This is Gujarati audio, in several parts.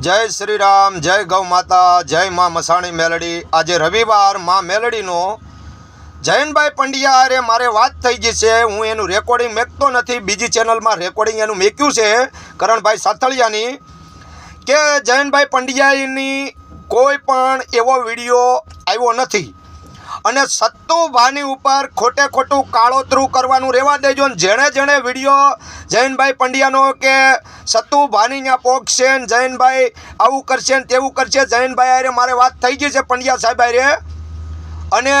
જય શ્રી રામ જય ગૌ માતા, જય માં મસાણી મેલડી. આજે રવિવાર, માં મેલડીનો જયનભાઈ પંડ્યા અરે મારે વાત થઈ ગઈ છે. હું એનું રેકોર્ડિંગ મેકતો નથી. બીજી ચેનલમાં રેકોર્ડિંગ એનું મેક્યું છે કરણભાઈ સાથળિયાની. કે જયનભાઈ પંડ્યાની કોઈ પણ એવો વીડિયો આવ્યો નથી. અને સત્તુભાની ઉપર ખોટે ખોટું કાળોતરું કરવાનું રહેવા દેજો ને જેણે જેણે વીડિયો જૈનભાઈ પંડ્યાનો કે સત્તુભાની ત્યાં પોગશે ને જૈનભાઈ આવું કરશે ને તેવું કરશે જૈનભાઈ અરે મારે વાત થઈ ગઈ છે પંડ્યા સાહેબ અરે અને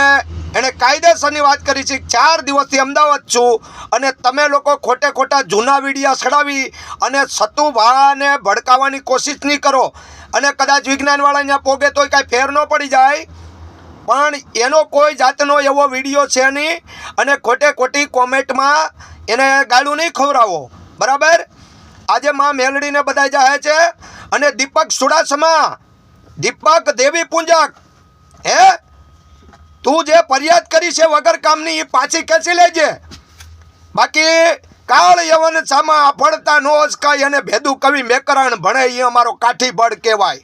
એણે કાયદેસરની વાત કરી છે, ચાર દિવસથી અમદાવાદ છું અને તમે લોકો ખોટે ખોટા જૂના વિડીયા સડાવી અને સતુભાને ભડકાવવાની કોશિશ નહીં કરો. અને કદાચ વિજ્ઞાનવાળા ત્યાં પોગે તોય કાંઈ ફેર ન પડી જાય. પણ એનો કોઈ જાતનો એવો વીડિયો છે નહીં. અને ખોટે ખોટી કોમેન્ટમાં એને ગાળું નહીં ખવડાવો. બરાબર? આજે માં મેલડીને બધા જાહે છે. અને દીપક સુડાસમા. દીપક દેવી પૂંજક. હે? તું જે ફરિયાદ કરી છે વગર કામની એ પાછી ખેંચી લેજે. બાકી કાળ યવન સામા અફળતા નો અસકાય અને ભેદુ કવિ મેકરણ ભણે એ અમારો કાઠી કહેવાય.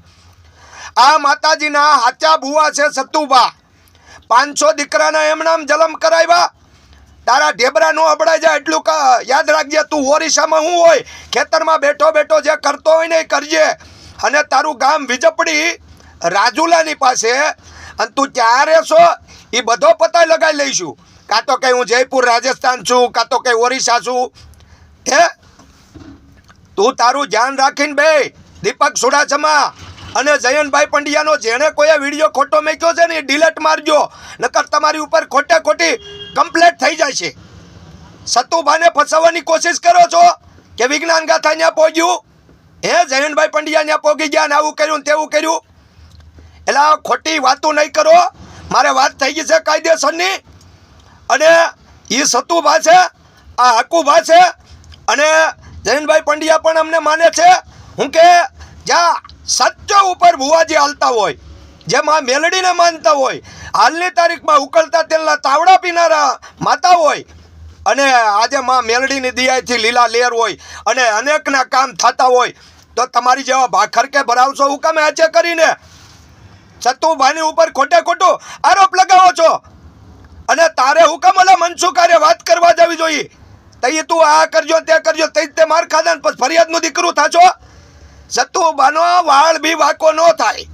આ માતાજીના હાચા ભુવા છે સતુભા. પાંચસો દીકરાના એમનામ જલમ કરાવ્યા. તારા ઢેબરા નો અબડાઈ જાય એટલું યાદ રાખજે, તું ઓરિસ્સામાં હું હોય, ખેતરમાં બેઠો બેઠો જે કરતો હોય ને એ કરજે. અને તારું ગામ વિજપડી રાજુલાની પાસે. અને તું ક્યાં રહેશો એ બધો પતા લગાવી લઈશું. કાં તો કંઈ હું જયપુર રાજસ્થાન છું, કાં તો કંઈ ઓરિસ્સા છું. હે? તું તારું ધ્યાન રાખીને બે દીપક સુડાસમા. અને જયંતભાઈ પંડ્યાનો જેણે કોઈએ વીડિયો ખોટો મેક્યો છે ને એ ડિલેટ મારજો. નકર તમારી ઉપર ખોટે ખોટી કમ્પ્લેટ થઈ જાય છે. સતુભાને ફસાવવાની કોશિશ કરો છો કે વિજ્ઞાન ગાથા ત્યાં પહોંચ્યું હે જયંતભાઈ પંડ્યા ત્યાં પહોંચી ગયા ને આવું કર્યું તેવું કર્યું? એટલે ખોટી વાતો નહીં કરો. મારે વાત થઈ ગઈ છે કાયદેસરની. અને એ સતુભા છે, આ હકુભા છે. અને જયંતભાઈ પંડ્યા પણ અમને માને છે. હું કે જ્યાં સચ્ચો ઉપર ભુવાજી હાલતા હોય, જેમાં મેલડીને માનતા હોય, હાલની તારીખમાં ઉકળતા તેલના તાવડા પીનારા માતા હોય, અને આજે માં મેલડીની દિયાથી લીલા લેર હોય, અને અનેકના કામ થતા હોય, તો તમારી જેવા ભાખર કે ભરાવશો હુકમે આજે કરીને? સતુભાની ઉપર ખોટે ખોટું આરોપ લગાવો છો? અને તારે હુકમ અલે મનસુખારે વાત કરવા જવી જોઈએ? તઈ તું આ કરજો, તે કરજો, તઈ તે માર ખાધા પછી ફરિયાદનું દીકરું થાશો સતુભાનો વાળ બી વાકો ન થાય.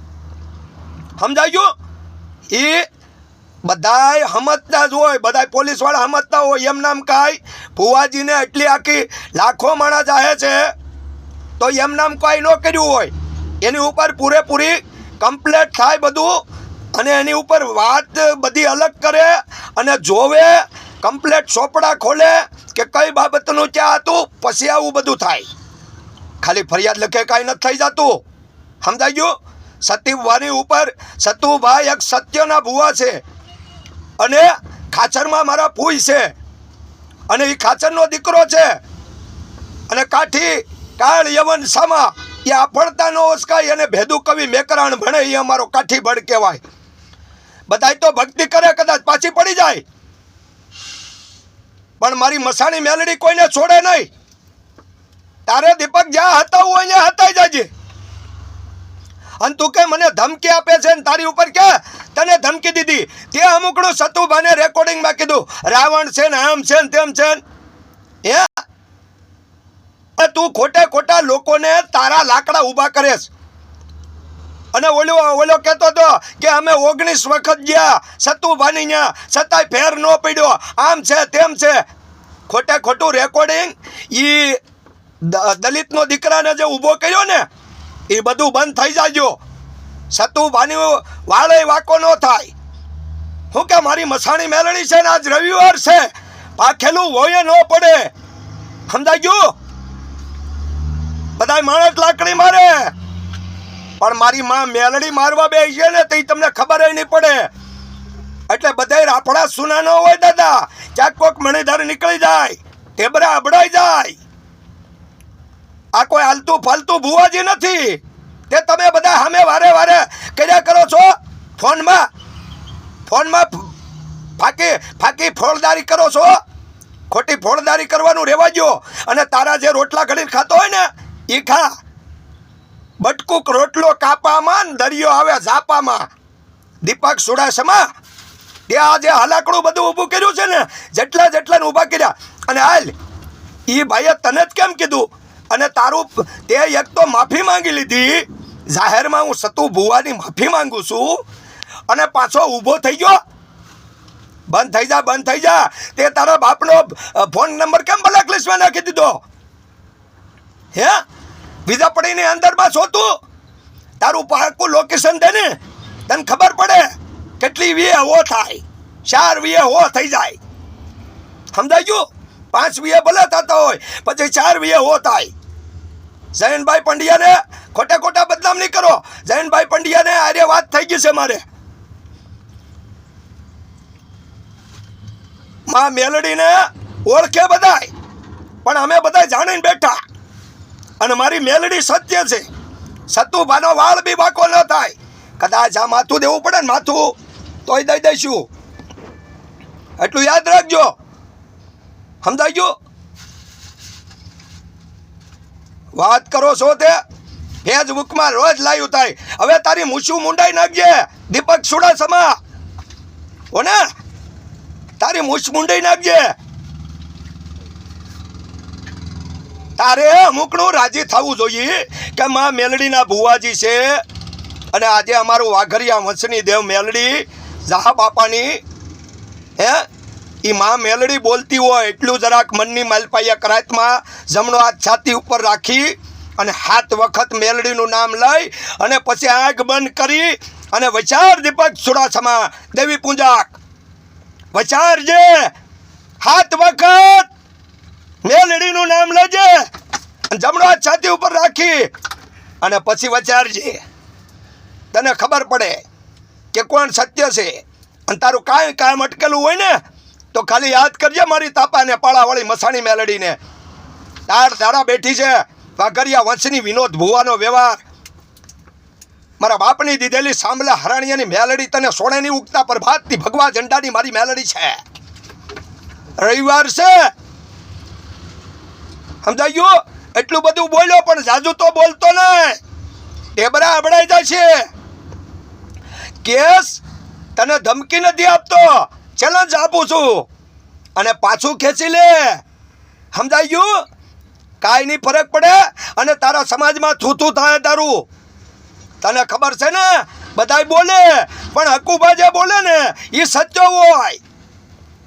સમજાઈ ગયું એ બધાય સમજતા જ હોય, બધાય પોલીસવાળા સમજતા હોય, એમ નામ કાંઈ ભુવાજીને એટલી આખી લાખો માણસ જાહે છે, તો એમ નામ કાંઈ ન કર્યું હોય. એની ઉપર પૂરેપૂરી કમ્પ્લેટ થાય બધું અને એની ઉપર વાત બધી અલગ કરે અને જોવે, કમ્પ્લેટ ચોપડા ખોલે કે કઈ બાબતનું ક્યાં હતું, પછી આવું બધું થાય. ખાલી ફરિયાદ લખે કાંઈ નથી થઈ જતું. સમજાઈ ગયું? સતીભાની ઉપર સતુભાઈ એક સત્યના ભુવા છે. અને ખાચરમાં મારા ફૂઈ છે. અને એ ખાચરનો દીકરો છે. અને કાઠી, કાળ, યવન, સામા એ આપડતાનો ઓસકાય અને ભેદુ કવિ મેકરાણ ભણે એ અમારો કાઠી બળ કહેવાય. બધાય તો ભક્તિ કરે, કદાચ પાછી પડી જાય. પણ મારી મસાણી મેલડી કોઈને છોડે નહીં. તારે દીપક જ્યાં હતા હોય ત્યાં હતાઈ જાજે. અને તું કે મને ધમકી આપે છે ને તારી ઉપર કે? તને ધમકી દીધી. તે અમુકડું સતુભાને રેકોર્ડિંગમાં કીધું, રાવણ છે ને આમ છે ને તેમ છે ને. હે? તું ખોટે ખોટા લોકોને તારા લાકડા ઊભા કરેશ અને ઓલો ઓલો કહેતો હતો કે અમે ઓગણીસ વખત ગયા, સતુભાની ત્યાં છતાંય ફેર ન પડ્યો. આમ છે તેમ છે. ખોટે ખોટું રેકોર્ડિંગ એ દલિતનો દીકરાને જે ઊભો કર્યો ને, એ બધું બંધ થઈ જાજો. સતુભાની વાળે વાકો ન થાય. હું કે મારી મસાણી મેળણી છે ને, આજ રવિવાર છે. પાખેલું હોય ન પડે. સમજાઈ ગયું બધાય માણસ લાકડી મારે. પણ મારી માં મેલડી મારવા બે છે ને તે તમને ખબર નહીં પડે. એટલે બધાય રાફડા સુના ન હોય દાદા. ક્યાંક કોક મણીધર નીકળી જાય. ટેબરા અબડાઈ જાય. આ કોઈ હાલતું ફાલતું ભુવાજી નથી. તે તમે બધા સામે વારે વારે કર્યા કરો છો. ફોનમાં ફોનમાં ફાકી ફાકી ફોડદારી કરો છો. ખોટી ફોડદારી કરવાનું રહેવા દ્યો. અને તારા જે રોટલા ઘડીને ખાતો હોય ને એ ખા. બટકુક રોટલો કાપામાં દરિયો આવે ઝાપામાં. દીપક સુડાસમાં તે આ જે હલાકડું બધું ઊભું કર્યું છે ને, જેટલા જેટલાને ઊભા કર્યા. અને હાલ એ ભાઈએ તને જ કેમ કીધું? અને તારું તે એક તો માફી માંગી લીધી. જાહેરમાં હું સતુ ભુવાની માફી માંગુ છું. અને પાછો ઊભો થઈ ગયો. બંધ થઈ જા, બંધ થઈ જા. તે તારા બાપનો ફોન નંબર કેમ બ્લેક લિસ્ટમાં નાખી દીધો? હે? બીજા પડીની અંદરમાં શોધું તારું પાકું લોકેશન દે ને? તને ખબર પડે કેટલી વીએ હો થાય. ચાર વીએ હો થઈ જાય. સમજાઈ ગયું? પાંચ વીએ ભલે થતા હોય, પછી ચાર વીએ હો થાય. જયંતભાઈ પંડ્યાને ખોટા ખોટા બદનામ નહીં કરો. જયંતભાઈ પંડ્યાને આરે વાત થઈ ગઈ છે મારે. માં મેલડીને ઓળખે બધાય, પણ અમે બધા જાણીને બેઠા. અને મારી મેલડી સત્ય છે. સતુભાનો વાળ બી બાકો ન થાય. કદાચ આ માથું દેવું પડે ને માથું, તોય દઈ દઈશું. એટલું યાદ રાખજો. સમજાઈ ગયું? વાત કરો છો તે? ફેસબુકમાં રોજ લાઈવ થાય હવે તારી મૂછું મુંડાઈ નાખજે. દીપક સુડાસમા હો ને તારી મૂછ મુંડાઈ નાખજે. તારે અમુકનું રાજી થવું જોઈએ કે માં મેલડીના ભુવાજી છે અને આજે અમારું વાઘરિયા વંશની દેવ મેલડી જાહા બાપાની, હે? એ માં મેલડી બોલતી હોય એટલું જરાક મનની માલપાયા કરાતમાં જમણો હાથ છાતી ઉપર રાખી અને હાથ વખત મેલડીનું નામ લઈ અને પછી આંખ બંધ કરી અને વચાર દીપક સુડાસમા દેવી પૂજાક વચારજે હાથ વખત મેલડીનું નામ લેજે. અને જમણો હાથ છાતી ઉપર રાખી અને પછી વચારજે તને ખબર પડે કે કોણ સત્ય છે? અને તારું કાંઈ કામ અટકેલું હોય ને તો ખાલી યાદ કરજે મારી તાપાને, પાળાવાળી મસાણી મેલડીને. તાર તારા બેઠી છે. વાઘરિયા વંશની વિનોદ ભુવાનો વ્યવહાર. મારા બાપની દીધેલી સાંભલા હરાણિયાની મેલડી તને સોનેની ઉગતા પ્રભાતની ભગવા ઝંડાની મારી મેલડી છે. રવિવાર છે. સમજાઈ ગયું એટલું બધું બોલ્યો પણ જાજુ તો બોલતો ને. ટેબરા અબડાઈ જાય છે. કેસ તને ધમકી નથી આપતો. ચેલેન્જ આપું છું. અને પાછું ખેંચી લે. સમજાઈ ગયું? કાંઈ નહીં ફરક પડે અને તારા સમાજમાં થૂથું થાય તારું. તને ખબર છે ને? બધાય બોલે, પણ હકુભા જે બોલે ને એ સચ્ચો હોય.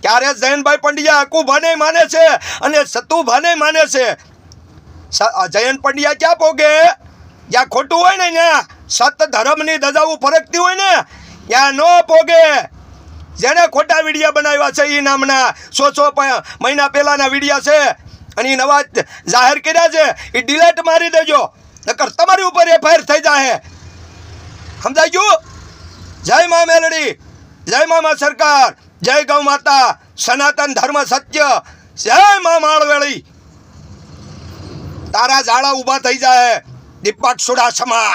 ક્યારે જયંતભાઈ પંડ્યા હકુભાને માને છે અને સતુભાને માને છે? જયંત પંડ્યા ક્યાં પોગે? જ્યાં ખોટું હોય ને, ત્યાં સત ધર્મની દજાવું ફરકતી હોય ને, ત્યાં ન પોગે. જેણે ખોટા વિડીયા બનાવ્યા છે એ નામના. સો સો મહિના પહેલાના વિડીયા છે. અને એ નવા જાહેર કર્યા છે. એ ડિલેટ મારી દેજો. નકર તમારી ઉપર એફઆઈઆર થઈ જાય સમજાઈ ગયું જય મા મેલડી. જય મા મા સરકાર. જય ગૌ માતા. સનાતન ધર્મ સત્ય. જય મા માળવેળી. તારા ઝાડા ઊભા થઈ જાય દીપક સુડાસમા